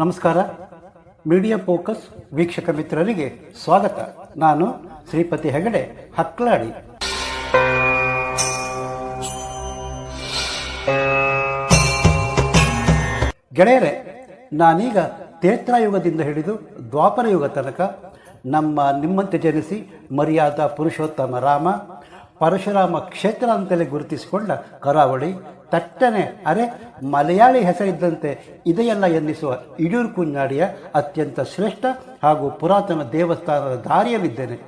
ನಮಸ್ಕಾರ. Media focus ವೀಕ್ಷಕ ಮಿತ್ರರಿಗೆ ಸ್ವಾಗತ. ನಾನು ಶ್ರೀಪತಿ ಹೆಗಡೆ, ಹಕ್ಲಾಡಿ. ಗೆಳೆಯರೆ, ನಾನೀಗ ತೇತ್ರಾಯುಗದಿಂದ ಹಿಡಿದು ದ್ವಾಪರ ಯುಗ ತನಕ ನಮ್ಮ ನಿಮ್ಮಂತೆ ಜನಿಸಿ ಮರ್ಯಾದ ಪುರುಷೋತ್ತಮ ರಾಮ, ಪರಶುರಾಮ ಕ್ಷೇತ್ರ ಅಂತಲೇ ಗುರುತಿಸಿಕೊಂಡ ಕರಾವಳಿ ತಟ್ಟನೆ. ಅರೆ, ಮಲಯಾಳಿ ಹೆಸರಿದ್ದಂತೆ ಇದೆಯಲ್ಲ ಎನ್ನಿಸುವ ಇಡೂರು ಕುಂಜಾಡಿಯ ಅತ್ಯಂತ ಶ್ರೇಷ್ಠ ಹಾಗೂ ಪುರಾತನ ದೇವಸ್ಥಾನದ ದಾರಿಯಲ್ಲಿದ್ದೇನೆ.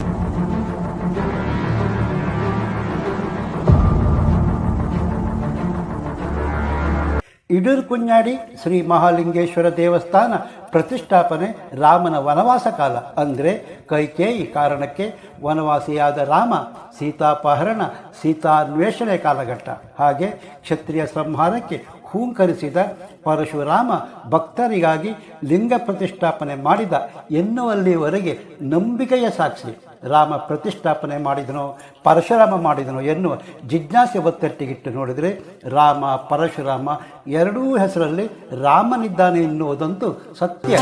ಇಡೂರು ಕುಂಜಾಡಿ ಶ್ರೀ ಮಹಾಲಿಂಗೇಶ್ವರ ದೇವಸ್ಥಾನ ಪ್ರತಿಷ್ಠಾಪನೆ ರಾಮನ ವನವಾಸ ಕಾಲ ಅಂದರೆ ಕೈಕೇಯಿ ಕಾರಣಕ್ಕೆ ವನವಾಸಿಯಾದ ರಾಮ ಸೀತಾಪಹರಣ, ಸೀತಾನ್ವೇಷಣೆ ಕಾಲಘಟ್ಟ. ಹಾಗೆ ಕ್ಷತ್ರಿಯ ಸಂಹಾರಕ್ಕೆ ಹೂಂಕರಿಸಿದ ಪರಶುರಾಮ ಭಕ್ತರಿಗಾಗಿ ಲಿಂಗ ಪ್ರತಿಷ್ಠಾಪನೆ ಮಾಡಿದ ಎನ್ನುವಲ್ಲಿವರೆಗೆ ನಂಬಿಕೆಯ ಸಾಕ್ಷಿ. ರಾಮ ಪ್ರತಿಷ್ಠಾಪನೆ ಮಾಡಿದನೋ, ಪರಶುರಾಮ ಮಾಡಿದನೋ ಎನ್ನುವ ಜಿಜ್ಞಾಸೆ ಒತ್ತಟ್ಟಿಗಿಟ್ಟು ನೋಡಿದರೆ ರಾಮ, ಪರಶುರಾಮ ಎರಡೂ ಹೆಸರಲ್ಲಿ ರಾಮನಿದ್ದಾನೆ ಎನ್ನುವುದಂತೂ ಸತ್ಯ.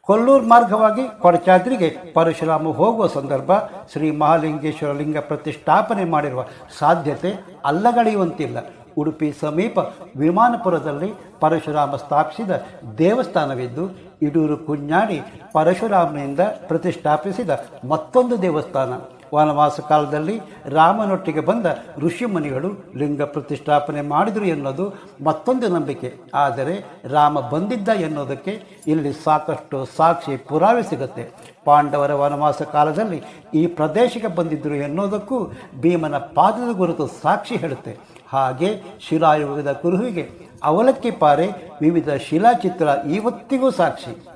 ಕೊಲ್ಲೂರು ಮಾರ್ಗವಾಗಿ ಕೊಡಚಾದ್ರಿಗೆ ಪರಶುರಾಮ ಹೋಗುವ ಸಂದರ್ಭ ಶ್ರೀ ಮಹಾಲಿಂಗೇಶ್ವರ ಲಿಂಗ ಪ್ರತಿಷ್ಠಾಪನೆ ಮಾಡಿರುವ ಸಾಧ್ಯತೆ ಅಲ್ಲಗಳೆಯುವಂತಿಲ್ಲ. ಉಡುಪಿ ಸಮೀಪ ವಿಮಾನಪುರದಲ್ಲಿ ಪರಶುರಾಮ ಸ್ಥಾಪಿಸಿದ ದೇವಸ್ಥಾನವಿದ್ದು, ಇಡೂರು ಕುಂಜಾಡಿ ಪರಶುರಾಮನಿಂದ ಪ್ರತಿಷ್ಠಾಪಿಸಿದ ಮತ್ತೊಂದು ದೇವಸ್ಥಾನ. ವನವಾಸ ಕಾಲದಲ್ಲಿ ರಾಮನೊಟ್ಟಿಗೆ ಬಂದ ಋಷಿಮುನಿಗಳು ಲಿಂಗ ಪ್ರತಿಷ್ಠಾಪನೆ ಮಾಡಿದರು ಎನ್ನುವುದು ಮತ್ತೊಂದು ನಂಬಿಕೆ. ಆದರೆ ರಾಮ ಬಂದಿದ್ದ ಎನ್ನುವುದಕ್ಕೆ ಇಲ್ಲಿ ಸಾಕಷ್ಟು ಸಾಕ್ಷಿ ಪುರಾವೆ ಸಿಗುತ್ತೆ. ಪಾಂಡವರ ವನವಾಸ ಕಾಲದಲ್ಲಿ ಈ ಪ್ರದೇಶಕ್ಕೆ ಬಂದಿದ್ದರು ಎನ್ನುವುದಕ್ಕೂ ಭೀಮನ ಪಾದದ ಗುರುತು ಸಾಕ್ಷಿ ಹೇಳುತ್ತೆ. ಹಾಗೆ ಶಿಲಾಯುಗದ ಕುರುಹಿಗೆ ಅವಲಕ್ಕಿ ಪಾರೆ ವಿವಿಧ ಶಿಲಾಚಿತ್ರ ಇವತ್ತಿಗೂ ಸಾಕ್ಷಿ.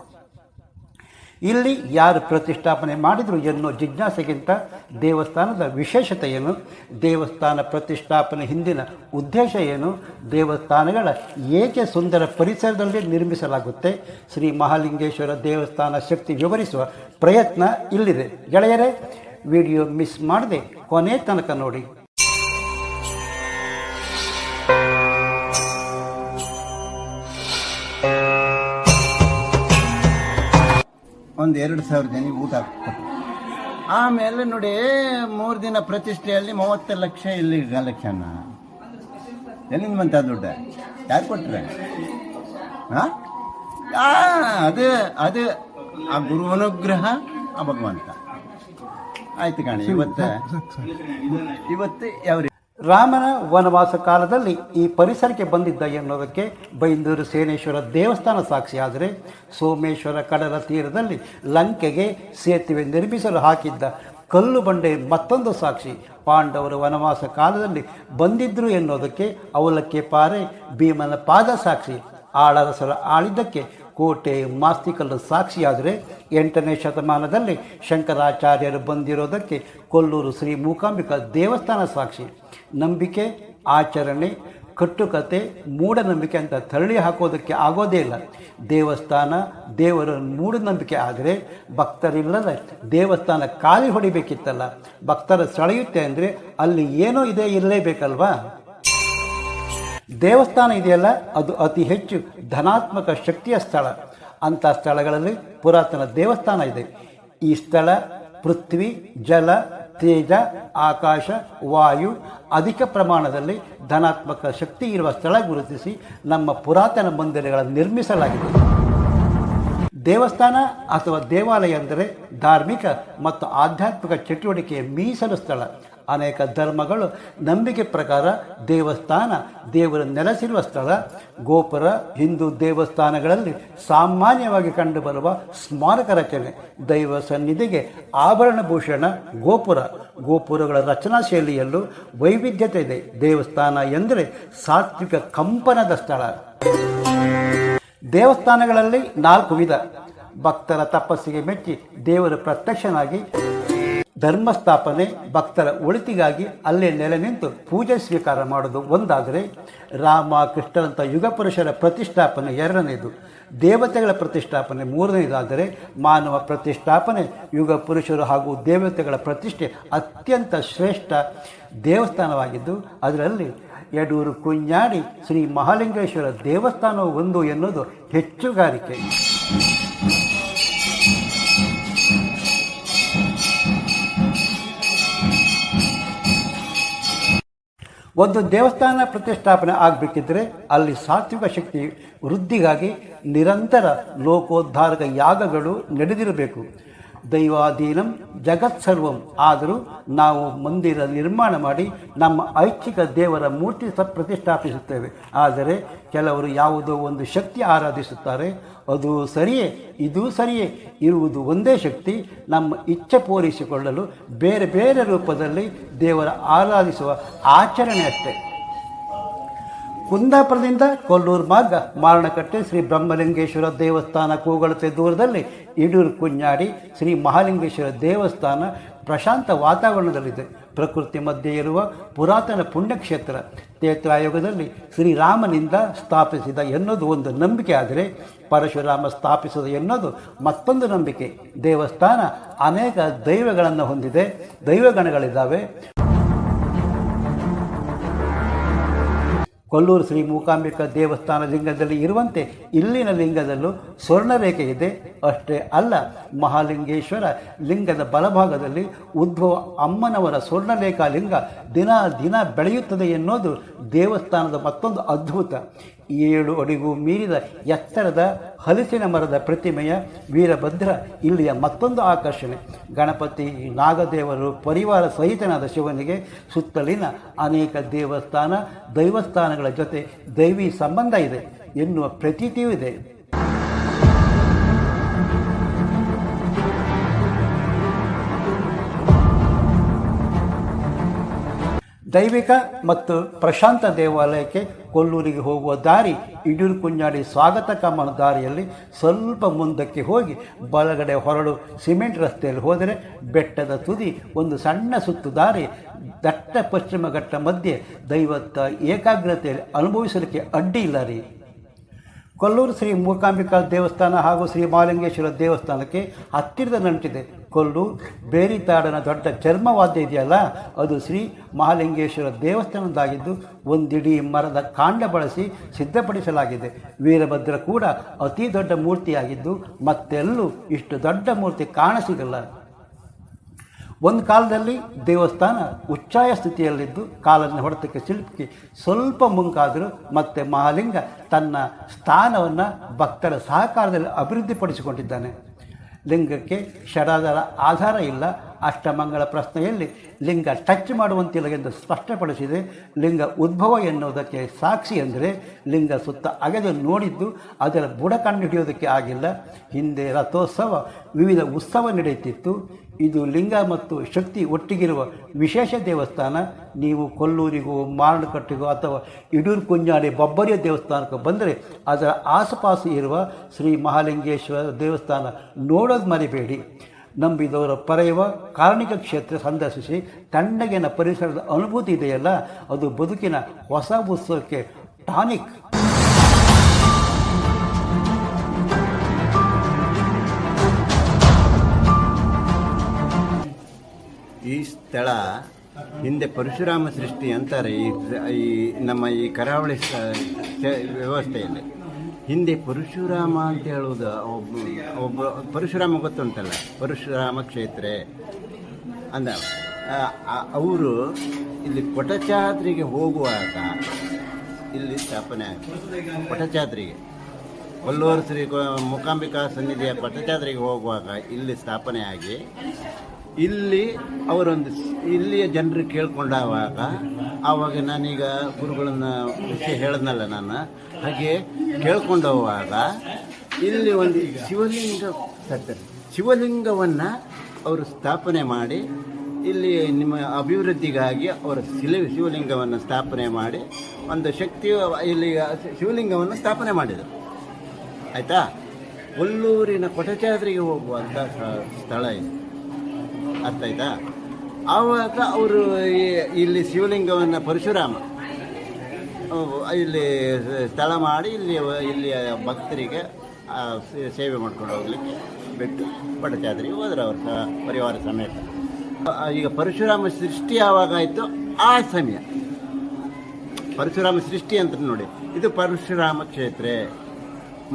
ಇಲ್ಲಿ ಯಾರು ಪ್ರತಿಷ್ಠಾಪನೆ ಮಾಡಿದರು ಎನ್ನುವ ಜಿಜ್ಞಾಸೆಗಿಂತ ದೇವಸ್ಥಾನದ ವಿಶೇಷತೆ ಏನು? ದೇವಸ್ಥಾನ ಪ್ರತಿಷ್ಠಾಪನೆ ಹಿಂದಿನ ಉದ್ದೇಶ ಏನು? ದೇವಸ್ಥಾನಗಳ ಏಕೆ ಸುಂದರ ಪರಿಸರದಲ್ಲಿ ನಿರ್ಮಿಸಲಾಗುತ್ತೆ? ಶ್ರೀ ಮಹಾಲಿಂಗೇಶ್ವರ ದೇವಸ್ಥಾನ ಶಕ್ತಿ ವಿವರಿಸುವ ಪ್ರಯತ್ನ ಇಲ್ಲಿದೆ. ಗೆಳೆಯರೇ, ವಿಡಿಯೋ ಮಿಸ್ ಮಾಡದೆ ಕೊನೆ ತನಕ ನೋಡಿ. ಒಂದು ಎರಡು ಸಾವಿರ ಜನ ಊಟ ಕೊಟ್ಟು ಆಮೇಲೆ ನೋಡಿ ಮೂರು ದಿನ ಪ್ರತಿಷ್ಠೆಯಲ್ಲಿ ಮೂವತ್ತು ಲಕ್ಷ ಇಲ್ಲಿ ಕಲೆಕ್ಷನ್ ಎಲ್ಲಿಂದ ಬಂತ ದುಡ್ಡು? ಯಾರು ಕೊಟ್ರೆ? ಹಾಂ ಅದು ಅದು ಆ ಗುರು ಅನುಗ್ರಹ ಆ ಭಗವಂತ. ಆಯ್ತು ಕಾಣಿ ಇವತ್ತು ಇವತ್ತು ಯಾವ ರಾಮನ ವನವಾಸ ಕಾಲದಲ್ಲಿ ಈ ಪರಿಸರಕ್ಕೆ ಬಂದಿದ್ದ ಎನ್ನುವುದಕ್ಕೆ ಬೈಂದೂರು ಸೇನೇಶ್ವರ ದೇವಸ್ಥಾನ ಸಾಕ್ಷಿಯಾದರೆ ಸೋಮೇಶ್ವರ ಕಡಲ ತೀರದಲ್ಲಿ ಲಂಕೆಗೆ ಸೇತುವೆ ನಿರ್ಮಿಸಲು ಹಾಕಿದ್ದ ಕಲ್ಲು ಬಂಡೆ ಮತ್ತೊಂದು ಸಾಕ್ಷಿ. ಪಾಂಡವರು ವನವಾಸ ಕಾಲದಲ್ಲಿ ಬಂದಿದ್ದರು ಎನ್ನುವುದಕ್ಕೆ ಅವಲಕ್ಕೆ ಪಾರೆ ಭೀಮನ ಪಾದ ಸಾಕ್ಷಿ. ಆಳರಸರ ಆಳಿದ್ದಕ್ಕೆ ಕೋಟೆ ಮಾಸ್ತಿಕಲ್ಲು ಸಾಕ್ಷಿಯಾದರೆ ಎಂಟನೇ ಶತಮಾನದಲ್ಲಿ ಶಂಕರಾಚಾರ್ಯರು ಬಂದಿರೋದಕ್ಕೆ ಕೊಲ್ಲೂರು ಶ್ರೀ ಮೂಕಾಂಬಿಕಾ ದೇವಸ್ಥಾನ ಸಾಕ್ಷಿ. ನಂಬಿಕೆ, ಆಚರಣೆ, ಕಟ್ಟುಕತೆ, ಮೂಢನಂಬಿಕೆ ಅಂತ ತಳ್ಳಿ ಹಾಕೋದಕ್ಕೆ ಆಗೋದೇ ಇಲ್ಲ. ದೇವಸ್ಥಾನ, ದೇವರ ಮೂಢನಂಬಿಕೆ ಆದರೆ ಭಕ್ತರಿಲ್ಲದ ದೇವಸ್ಥಾನ ಖಾಲಿ ಹೊಡಿಬೇಕಿತ್ತಲ್ಲ. ಭಕ್ತರ ಸೆಳೆಯುತ್ತೆ ಅಂದರೆ ಅಲ್ಲಿ ಏನೋ ಇದೆ ಇರಲೇಬೇಕಲ್ವಾ? ದೇವಸ್ಥಾನ ಇದೆಯಲ್ಲ, ಅದು ಅತಿ ಹೆಚ್ಚು ಧನಾತ್ಮಕ ಶಕ್ತಿಯ ಸ್ಥಳ. ಅಂಥ ಸ್ಥಳಗಳಲ್ಲಿ ಪುರಾತನ ದೇವಸ್ಥಾನ ಇದೆ. ಈ ಸ್ಥಳ ಪೃಥ್ವಿ, ಜಲ, ತೇಜ, ಆಕಾಶ, ವಾಯು, ಅಧಿಕ ಪ್ರಮಾಣದಲ್ಲಿ ಧನಾತ್ಮಕ ಶಕ್ತಿ ಇರುವ ಸ್ಥಳ ಗುರುತಿಸಿ ನಮ್ಮ ಪುರಾತನ ಮಂದಿರಗಳನ್ನು ನಿರ್ಮಿಸಲಾಗಿದೆ. ದೇವಸ್ಥಾನ ಅಥವಾ ದೇವಾಲಯ ಅಂದರೆ ಧಾರ್ಮಿಕ ಮತ್ತು ಆಧ್ಯಾತ್ಮಿಕ ಚಟುವಟಿಕೆಯ ಮೀಸಲು ಸ್ಥಳ. ಅನೇಕ ಧರ್ಮಗಳು ನಂಬಿಕೆ ಪ್ರಕಾರ ದೇವಸ್ಥಾನ, ದೇವರು ನೆಲೆಸಿರುವ ಸ್ಥಳ, ಗೋಪುರ, ಹಿಂದೂ ದೇವಸ್ಥಾನಗಳಲ್ಲಿ ಸಾಮಾನ್ಯವಾಗಿ ಕಂಡುಬರುವ ಸ್ಮಾರಕ ರಚನೆ, ದೈವ ಸನ್ನಿಧಿಗೆ ಆಭರಣ ಭೂಷಣ, ಗೋಪುರ. ಗೋಪುರಗಳ ರಚನಾ ಶೈಲಿಯಲ್ಲೂ ವೈವಿಧ್ಯತೆ ಇದೆ. ದೇವಸ್ಥಾನ ಎಂದರೆ ಸಾತ್ವಿಕ ಕಂಪನದ ಸ್ಥಳ. ದೇವಸ್ಥಾನಗಳಲ್ಲಿ ನಾಲ್ಕು ವಿಧ. ಭಕ್ತರ ತಪಸ್ಸಿಗೆ ಮೆಚ್ಚಿ ದೇವರು ಪ್ರತ್ಯಕ್ಷನಾಗಿ ಧರ್ಮಸ್ಥಾಪನೆ ಭಕ್ತರ ಒಳಿತಿಗಾಗಿ ಅಲ್ಲೇ ನೆಲೆ ನಿಂತು ಪೂಜೆ ಸ್ವೀಕಾರ ಮಾಡೋದು ಒಂದಾದರೆ ರಾಮ ಕೃಷ್ಣರಂಥ ಯುಗ ಪುರುಷರ ಪ್ರತಿಷ್ಠಾಪನೆ ಎರಡನೇದು. ದೇವತೆಗಳ ಪ್ರತಿಷ್ಠಾಪನೆ ಮೂರನೇದಾದರೆ ಮಾನವ ಪ್ರತಿಷ್ಠಾಪನೆ. ಯುಗ ಪುರುಷರು ಹಾಗೂ ದೇವತೆಗಳ ಪ್ರತಿಷ್ಠೆ ಅತ್ಯಂತ ಶ್ರೇಷ್ಠ ದೇವಸ್ಥಾನವಾಗಿದ್ದು, ಅದರಲ್ಲಿ ಯಡೂರು ಕುಂಜಾಡಿ ಶ್ರೀ ಮಹಾಲಿಂಗೇಶ್ವರ ದೇವಸ್ಥಾನವು ಒಂದು ಎನ್ನುವುದು ಹೆಚ್ಚುಗಾರಿಕೆ. ಒಂದು ದೇವಸ್ಥಾನ ಪ್ರತಿಷ್ಠಾಪನೆ ಆಗಬೇಕಿದ್ರೆ ಅಲ್ಲಿ ಸಾತ್ವಿಕ ಶಕ್ತಿ ವೃದ್ಧಿಗಾಗಿ ನಿರಂತರ ಲೋಕೋದ್ಧಾರಕ ಯಾಗಗಳು ನಡೆದಿರಬೇಕು. ದೈವಾಧೀನಂ ಜಗತ್ ಸರ್ವಂ. ಆದರೂ ನಾವು ಮಂದಿರ ನಿರ್ಮಾಣ ಮಾಡಿ ನಮ್ಮ ಐಚ್ಛಿಕ ದೇವರ ಮೂರ್ತಿ ಪ್ರತಿಷ್ಠಾಪಿಸುತ್ತೇವೆ ಆದರೆ ಕೆಲವರು ಯಾವುದೋ ಒಂದು ಶಕ್ತಿ ಆರಾಧಿಸುತ್ತಾರೆ ಅದು ಸರಿಯೇ, ಇದು ಸರಿಯೇ. ಇರುವುದು ಒಂದೇ ಶಕ್ತಿ, ನಮ್ಮ ಇಚ್ಛೆ ಪೂರೈಸಿಕೊಳ್ಳಲು ಬೇರೆ ಬೇರೆ ರೂಪದಲ್ಲಿ ದೇವರ ಆರಾಧಿಸುವ ಆಚರಣೆ ಅಷ್ಟೇ. ಕುಂದಾಪುರದಿಂದ ಕೊಲ್ಲೂರು ಮಾರ್ಗ, ಮಾರಣಕಟ್ಟೆ ಶ್ರೀ ಬ್ರಹ್ಮಲಿಂಗೇಶ್ವರ ದೇವಸ್ಥಾನ ಕೂಗಳತೆ ದೂರದಲ್ಲಿ ಇಡೂರು ಕುಂಜಾಡಿ ಶ್ರೀ ಮಹಾಲಿಂಗೇಶ್ವರ ದೇವಸ್ಥಾನ ಪ್ರಶಾಂತ ವಾತಾವರಣದಲ್ಲಿದೆ. ಪ್ರಕೃತಿ ಮಧ್ಯೆ ಇರುವ ಪುರಾತನ ಪುಣ್ಯಕ್ಷೇತ್ರ ತ್ರೇತಾಯುಗದಲ್ಲಿ ಶ್ರೀರಾಮನಿಂದ ಸ್ಥಾಪಿಸಿದ ಎನ್ನೋದು ಒಂದು ನಂಬಿಕೆ ಆದರೆ ಪರಶುರಾಮ ಸ್ಥಾಪಿಸಿದ ಎನ್ನೋದು ಮತ್ತೊಂದು ನಂಬಿಕೆ. ದೇವಸ್ಥಾನ ಅನೇಕ ದೈವಗಳನ್ನು ಹೊಂದಿದೆ. ದೈವಗಣಗಳಿದ್ದಾವೆ. ಕೊಲ್ಲೂರು ಶ್ರೀ ಮೂಕಾಂಬಿಕಾ ದೇವಸ್ಥಾನ ಲಿಂಗದಲ್ಲಿ ಇರುವಂತೆ ಇಲ್ಲಿನ ಲಿಂಗದಲ್ಲೂ ಸ್ವರ್ಣರೇಖೆ ಇದೆ. ಅಷ್ಟೇ ಅಲ್ಲ, ಮಹಾಲಿಂಗೇಶ್ವರ ಲಿಂಗದ ಬಲಭಾಗದಲ್ಲಿ ಉದ್ಭವ ಅಮ್ಮನವರ ಸ್ವರ್ಣರೇಖಾ ಲಿಂಗ ದಿನ ದಿನ ಬೆಳೆಯುತ್ತದೆ ಎನ್ನುವುದು ದೇವಸ್ಥಾನದ ಮತ್ತೊಂದು ಅದ್ಭುತ. ಏಳು ಅಡಿಗೂ ಮೀರಿದ ಎತ್ತರದ ಹಲಸಿನ ಮರದ ಪ್ರತಿಮೆಯ ವೀರಭದ್ರ ಇಲ್ಲಿಯ ಮತ್ತೊಂದು ಆಕರ್ಷಣೆ. ಗಣಪತಿ ನಾಗದೇವರು ಪರಿವಾರ ಸಹಿತನಾದ ಶಿವನಿಗೆ ಸುತ್ತಲಿನ ಅನೇಕ ದೇವಸ್ಥಾನ, ದೈವಸ್ಥಾನಗಳ ಜೊತೆ ದೈವಿ ಸಂಬಂಧ ಇದೆ ಎನ್ನುವ ಪ್ರತೀತಿಯೂ ಇದೆ. ದೈವಿಕ ಮತ್ತು ಪ್ರಶಾಂತ ದೇವಾಲಯಕ್ಕೆ ಕೊಲ್ಲೂರಿಗೆ ಹೋಗುವ ದಾರಿ ಇಡೂರು ಕುಂಜಾಡಿ ಸ್ವಾಗತ ಕಮ್ಮನ ದಾರಿಯಲ್ಲಿ ಸ್ವಲ್ಪ ಮುಂದಕ್ಕೆ ಹೋಗಿ ಬಲಗಡೆ ಹೊರಡು ಸಿಮೆಂಟ್ ರಸ್ತೆಯಲ್ಲಿ ಹೋದರೆ ಬೆಟ್ಟದ ತುದಿ, ಒಂದು ಸಣ್ಣ ಸುತ್ತು ದಾರಿ, ದಟ್ಟ ಪಶ್ಚಿಮ ಘಟ್ಟ ಮಧ್ಯೆ ದೈವತ್ತ ಏಕಾಗ್ರತೆಯಲ್ಲಿ ಅನುಭವಿಸಲಿಕ್ಕೆ ಅಡ್ಡಿ ಇಲ್ಲ ರೀ. ಕೊಲ್ಲೂರು ಶ್ರೀ ಮೂಕಾಂಬಿಕಾ ದೇವಸ್ಥಾನ ಹಾಗೂ ಶ್ರೀ ಮಾಲಿಂಗೇಶ್ವರ ದೇವಸ್ಥಾನಕ್ಕೆ ಹತ್ತಿರದ ನಂಟಿದೆ. ಕೊಲ್ಲೂರು ಬೇರಿತಾಡನ ದೊಡ್ಡ ಚರ್ಮವಾದ್ಯ ಇದೆಯಲ್ಲ, ಅದು ಶ್ರೀ ಮಹಾಲಿಂಗೇಶ್ವರ ದೇವಸ್ಥಾನದಾಗಿದ್ದು ಒಂದಿಡೀ ಮರದ ಕಾಂಡ ಬಳಸಿ ಸಿದ್ಧಪಡಿಸಲಾಗಿದೆ. ವೀರಭದ್ರ ಕೂಡ ಅತಿ ದೊಡ್ಡ ಮೂರ್ತಿಯಾಗಿದ್ದು ಮತ್ತೆಲ್ಲೂ ಇಷ್ಟು ದೊಡ್ಡ ಮೂರ್ತಿ ಕಾಣಸಿಗಲ್ಲ. ಒಂದು ಕಾಲದಲ್ಲಿ ದೇವಸ್ಥಾನ ಉಚ್ಚಾಯ ಸ್ಥಿತಿಯಲ್ಲಿದ್ದು ಕಾಲನ್ನು ಹೊಡೆತಕ್ಕೆ ಸಿಲುಕಿ ಸ್ವಲ್ಪ ಮುಂಕಾದರೂ ಮತ್ತೆ ಮಹಾಲಿಂಗ ತನ್ನ ಸ್ಥಾನವನ್ನು ಭಕ್ತರ ಸಹಕಾರದಲ್ಲಿ ಅಭಿವೃದ್ಧಿಪಡಿಸಿಕೊಂಡಿದ್ದಾನೆ. ಲಿಂಗಕ್ಕೆ ಷಡಾಧಾರ ಆಧಾರ ಇಲ್ಲ. ಅಷ್ಟಮಂಗಳ ಪ್ರಶ್ನೆಯಲ್ಲಿ ಲಿಂಗ ಟಚ್ ಮಾಡುವಂತಿಲ್ಲ ಎಂದು ಸ್ಪಷ್ಟಪಡಿಸಿದೆ. ಲಿಂಗ ಉದ್ಭವ ಎನ್ನುವುದಕ್ಕೆ ಸಾಕ್ಷಿ ಅಂದರೆ ಲಿಂಗ ಸುತ್ತ ಅಗೆದು ನೋಡಿದ್ದು ಅದರ ಬುಡ ಕಂಡುಹಿಡಿಯೋದಕ್ಕೆ ಆಗಿಲ್ಲ. ಹಿಂದೆ ರಥೋತ್ಸವ ವಿವಿಧ ಉತ್ಸವ ನಡೆಯುತ್ತಿತ್ತು. ಇದು ಲಿಂಗ ಮತ್ತು ಶಕ್ತಿ ಒಟ್ಟಿಗಿರುವ ವಿಶೇಷ ದೇವಸ್ಥಾನ. ನೀವು ಕೊಲ್ಲೂರಿಗೋ ಮಾರಣಕಟ್ಟೆಗೋ ಅಥವಾ ಇಡೂರು ಕುಂಜಾಡಿ ಬೊಬ್ಬರಿಯ ದೇವಸ್ಥಾನಕ್ಕೆ ಬಂದರೆ ಅದರ ಆಸುಪಾಸು ಇರುವ ಶ್ರೀ ಮಹಾಲಿಂಗೇಶ್ವರ ದೇವಸ್ಥಾನ ನೋಡೋದು ಮರಿಬೇಡಿ. ನಂಬಿದವರ ಪರೆಯುವ ಕಾರ್ಣಿಕ ಕ್ಷೇತ್ರ ಸಂದರ್ಶಿಸಿ ತಣ್ಣಗಿನ ಪರಿಸರದ ಅನುಭೂತಿ ಇದೆಯಲ್ಲ, ಅದು ಬದುಕಿನ ಹೊಸ ಉತ್ಸವಕ್ಕೆ ಟಾನಿಕ್. ಈ ಸ್ಥಳ ಹಿಂದೆ ಪರಶುರಾಮ ಸೃಷ್ಟಿ ಅಂತಾರೆ ಈ ನಮ್ಮ ಈ ಕರಾವಳಿ ವ್ಯವಸ್ಥೆಯಲ್ಲಿ. ಹಿಂದೆ ಪರಶುರಾಮ ಅಂತ ಹೇಳುವುದು ಒಬ್ಬ ಒಬ್ಬ ಪರಶುರಾಮ ಗೊತ್ತುಂಟಲ್ಲ? ಪರಶುರಾಮ ಕ್ಷೇತ್ರ ಅಂದ ಅವರು ಇಲ್ಲಿ ಕೊಟಚಾದ್ರಿಗೆ ಹೋಗುವಾಗ ಇಲ್ಲಿ ಸ್ಥಾಪನೆ ಆಗ್ತದೆ ಕೊಟಚಾದ್ರಿಗೆ. ಕೊಲ್ಲೂರು ಶ್ರೀ ಮೂಕಾಂಬಿಕಾ ಸನ್ನಿಧಿಯ ಕೊಟಚಾದ್ರಿಗೆ ಹೋಗುವಾಗ ಇಲ್ಲಿ ಸ್ಥಾಪನೆ ಆಗಿ ಇಲ್ಲಿ ಅವರೊಂದು ಇಲ್ಲಿಯ ಜನರು ಕೇಳ್ಕೊಂಡಾವಾಗ ಆವಾಗ ನಾನೀಗ ಗುರುಗಳನ್ನ ವಿಷಯ ಹೇಳಿದ್ನಲ್ಲ ನಾನು, ಹಾಗೆ ಕೇಳ್ಕೊಂಡವಾಗ ಇಲ್ಲಿ ಒಂದು ಶಿವಲಿಂಗ ತರ್ತಾರೆ ಶಿವಲಿಂಗವನ್ನು ಅವರು ಸ್ಥಾಪನೆ ಮಾಡಿ, ಇಲ್ಲಿ ನಿಮ್ಮ ಅಭಿವೃದ್ಧಿಗಾಗಿ ಅವರ ಶಿಲೆ, ಶಿವಲಿಂಗವನ್ನು ಸ್ಥಾಪನೆ ಮಾಡಿ, ಒಂದು ಶಕ್ತಿ ಇಲ್ಲಿ ಶಿವಲಿಂಗವನ್ನು ಸ್ಥಾಪನೆ ಮಾಡಿದರು. ಆಯಿತಾ? ಕೊಲ್ಲೂರಿನ ಕೊಟಚಾದ್ರಿಗೆ ಹೋಗುವಂಥ ಸ್ಥಳ ಇದು. ಅರ್ಥ ಆಯ್ತಾ? ಆವಾಗ ಅವರು ಇಲ್ಲಿ ಶಿವಲಿಂಗವನ್ನು ಪರಶುರಾಮ ಇಲ್ಲಿ ಸ್ಥಳ ಮಾಡಿ ಇಲ್ಲಿ ಇಲ್ಲಿಯ ಭಕ್ತರಿಗೆ ಸೇವೆ ಮಾಡ್ಕೊಂಡು ಹೋಗ್ಲಿಕ್ಕೆ ಬಿಟ್ಟು ಪಟಚಾದ್ರಿಗೆ ಹೋದ್ರೆ ಅವ್ರ ಪರಿವಾರ ಸಮೇತ. ಈಗ ಪರಶುರಾಮ ಸೃಷ್ಟಿ ಯಾವಾಗ ಆಯಿತು ಆ ಸಮಯ. ಪರಶುರಾಮ ಸೃಷ್ಟಿ ಅಂತ ನೋಡಿ, ಇದು ಪರಶುರಾಮ ಕ್ಷೇತ್ರ.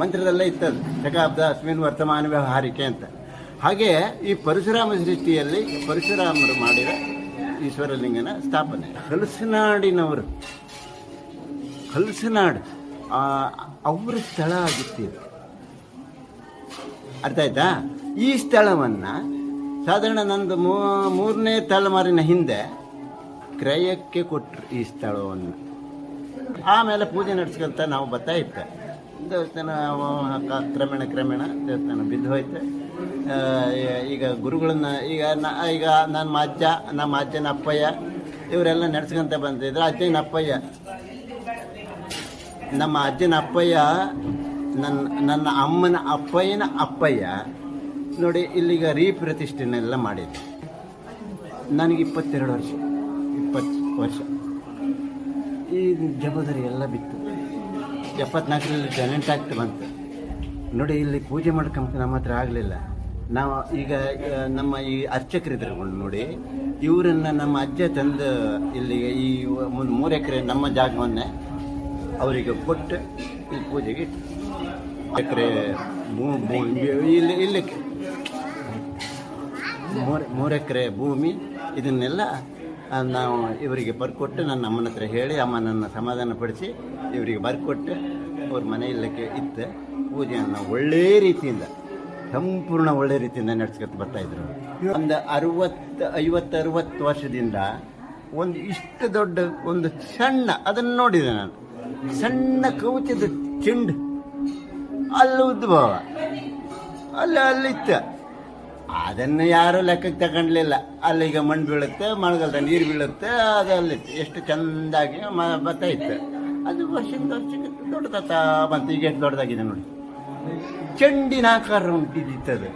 ಮಂತ್ರದಲ್ಲೇ ಇತ್ತದು, ಶಕಾಬ್ದ ಅಸ್ಮಿನ್ ವರ್ತಮಾನ ವ್ಯವಹಾರಿಕೆ ಅಂತ. ಹಾಗೆ ಈ ಪರಶುರಾಮ ಸೃಷ್ಟಿಯಲ್ಲಿ ಪರಶುರಾಮರು ಮಾಡಿದ ಈಶ್ವರಲಿಂಗನ ಸ್ಥಾಪನೆ. ಹಲಸನಾಡಿನವರು ಹಲಸನಾಡು ಅವರ ಸ್ಥಳ ಆಗಿತ್ತು. ಅರ್ಥ ಆಯ್ತಾ? ಈ ಸ್ಥಳವನ್ನು ಸಾಧಾರಣ ನಂದು ಮೂರನೇ ತಲೆಮಾರಿನ ಹಿಂದೆ ಕ್ರಯಕ್ಕೆ ಕೊಟ್ಟರು ಈ ಸ್ಥಳವನ್ನು. ಆಮೇಲೆ ಪೂಜೆ ನಡೆಸ್ಕೊಂತ ನಾವು ಬರ್ತಾ ಇತ್ತು ದೇವಸ್ಥಾನ ಕ್ರಮೇಣ ಕ್ರಮೇಣ ದೇವಸ್ಥಾನ ಬಿದ್ದು ಹೋಯ್ತು. ಈಗ ಗುರುಗಳನ್ನ, ಈಗ ಈಗ ನನ್ನ ಅಜ್ಜ, ನಮ್ಮ ಅಜ್ಜನ ಅಪ್ಪಯ್ಯ ಇವರೆಲ್ಲ ನಡ್ಸ್ಕೊಂತ ಬಂದಿದ್ರು. ಅಜ್ಜನ ಅಪ್ಪಯ್ಯ ನಮ್ಮ ಅಜ್ಜನ ಅಪ್ಪಯ್ಯ ನನ್ನ ನನ್ನ ಅಮ್ಮನ ಅಪ್ಪಯ್ಯನ ಅಪ್ಪಯ್ಯ, ನೋಡಿ ಇಲ್ಲಿಗ ರೀಪ್ರತಿಷ್ಠೆನೆಲ್ಲ ಮಾಡಿದ್ದೆ ನನಗೆ ಇಪ್ಪತ್ತೆರಡು ವರ್ಷ, ಇಪ್ಪತ್ತು ವರ್ಷ. ಈ ಜವಾಬ್ದಾರಿ ಎಲ್ಲ ಬಿತ್ತು. ಎಪ್ಪತ್ನಾಲ್ಕರಲ್ಲಿ ಟ್ಯಾಲೆಂಟ್ ಆ್ಯಕ್ಟ್ ಬಂತು. ನೋಡಿ, ಇಲ್ಲಿ ಪೂಜೆ ಮಾಡ್ಕೊಂಬ ನಮ್ಮ ಹತ್ರ ಆಗಲಿಲ್ಲ. ನಾವು ಈಗ ನಮ್ಮ ಈ ಅರ್ಚಕರಿದ್ರು ನೋಡಿ, ಇವರನ್ನು ನಮ್ಮ ಅಜ್ಜ ತಂದು ಇಲ್ಲಿಗೆ ಈ ಒಂದು ಮೂರು ಎಕರೆ ನಮ್ಮ ಜಾಗವನ್ನೇ ಅವರಿಗೆ ಕೊಟ್ಟು ಈ ಪೂಜೆಗೆ ಇಟ್ಟು ಎಕರೆ ಇಲ್ಲಿ ಇಲ್ಲಿ ಮೂರು ಮೂರು ಎಕರೆ ಭೂಮಿ, ಇದನ್ನೆಲ್ಲ ನಾವು ಇವರಿಗೆ ಬರ್ಕೊಟ್ಟು ನನ್ನ ಅಮ್ಮನ ಹತ್ರ ಹೇಳಿ ಅಮ್ಮನನ್ನು ಸಮಾಧಾನ ಪಡಿಸಿ ಇವರಿಗೆ ಬರ್ಕೊಟ್ಟು ಅವ್ರ ಮನೆಯಲ್ಲಕ್ಕೆ ಇತ್ತು ಪೂಜೆಯನ್ನು ಒಳ್ಳೆ ರೀತಿಯಿಂದ, ಸಂಪೂರ್ಣ ಒಳ್ಳೆ ರೀತಿಯಿಂದ ನಡೆಸ್ಕೊತ ಬರ್ತಾಯಿದ್ರು ಒಂದು ಅರವತ್ತು ಐವತ್ತು ಅರವತ್ತು ವರ್ಷದಿಂದ ಒಂದು ಇಷ್ಟು ದೊಡ್ಡ ಒಂದು ಸಣ್ಣ, ಅದನ್ನು ನೋಡಿದೆ ನಾನು. ಸಣ್ಣ ಕವಚದ ಚೆಂಡು. ಅಲ್ಲಿ ಉದ್ಭವ. ಅಲ್ಲಿ ಅಲ್ಲಿತ್ತು. ಅದನ್ನು ಯಾರು ಲೆಕ್ಕಕ್ಕೆ ತಗೊಂಡ್ಲಿಲ್ಲ. ಅಲ್ಲಿಗೆ ಮಣ್ಣು ಬೀಳುತ್ತೆ, ಮಳೆಗಾಲದ ನೀರು ಬೀಳುತ್ತೆ, ಅದು ಅಲ್ಲಿ ಎಷ್ಟು ಚೆಂದಾಗಿ ಬರ್ತಾ ಇತ್ತು. ಅದು ವರ್ಷದಿಂದ ವರ್ಷಕ್ಕೆ ದೊಡ್ಡದತ್ತ ಬಂತು. ಈಗ ಎಷ್ಟು ದೊಡ್ಡದಾಗಿದೆ ನೋಡಿ. ಚೆಂಡಿನ ಆಕಾರ ಅದು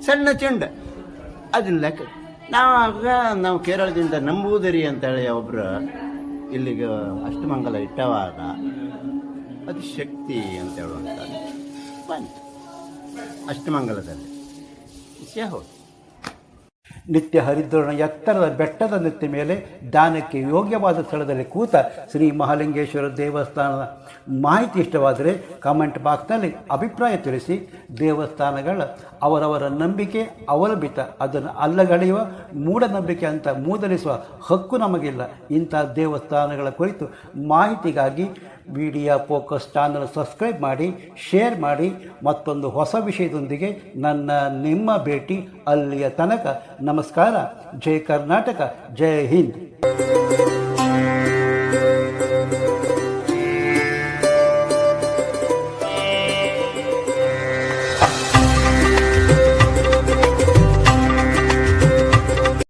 ಸಣ್ಣ ಚೆಂಡ. ಅದನ್ನ ಲೆಕ್ಕ. ನಾವು ಆಗ ನಾವು ಕೇರಳದಿಂದ ನಂಬೂದರಿ ಅಂತೇಳಿ ಒಬ್ಬರು ಇಲ್ಲಿಗೆ ಅಷ್ಟಮಂಗಲ ಇಟ್ಟವಾಗ ಅದು ಶಕ್ತಿ ಅಂತ ಹೇಳುವಂಥದ್ದು. ಬಂತು. ಅಷ್ಟಮಂಗಲದಲ್ಲಿ ವಿಷಯ ಹೌದು ನಿತ್ಯ ಹರಿದ್ರೋಣ ಎತ್ತರದ ಬೆಟ್ಟದ ನೆತ್ತಿ ಮೇಲೆ ದಾನಕ್ಕೆ ಯೋಗ್ಯವಾದ ಸ್ಥಳದಲ್ಲಿ ಕೂತ ಶ್ರೀ ಮಹಾಲಿಂಗೇಶ್ವರ ದೇವಸ್ಥಾನದ ಮಾಹಿತಿ ಇಷ್ಟವಾದರೆ ಕಮೆಂಟ್ ಬಾಕ್ಸ್ನಲ್ಲಿ ಅಭಿಪ್ರಾಯ ತಿಳಿಸಿ. ದೇವಸ್ಥಾನಗಳ ಅವರವರ ನಂಬಿಕೆ ಅವಲಂಬಿತ. ಅದನ್ನು ಅಲ್ಲಗಳೆಯುವ ಮೂಢನಂಬಿಕೆ ಅಂತ ಮೂದಲಿಸುವ ಹಕ್ಕು ನಮಗಿಲ್ಲ. ಇಂಥ ದೇವಸ್ಥಾನಗಳ ಕುರಿತು ಮಾಹಿತಿಗಾಗಿ ವಿಡಿಯೋ ಫೋಕಸ್ ಚಾನಲ್ ಸಬ್ಸ್ಕ್ರೈಬ್ ಮಾಡಿ, ಶೇರ್ ಮಾಡಿ. ಮತ್ತೊಂದು ಹೊಸ ವಿಷಯದೊಂದಿಗೆ ನನ್ನ ನಿಮ್ಮ ಭೇಟಿ ಅಲ್ಲಿಯ ತನಕ. ನಮಸ್ಕಾರ ಜೈ ಕರ್ನಾಟಕ ಜೈ ಹಿಂದ್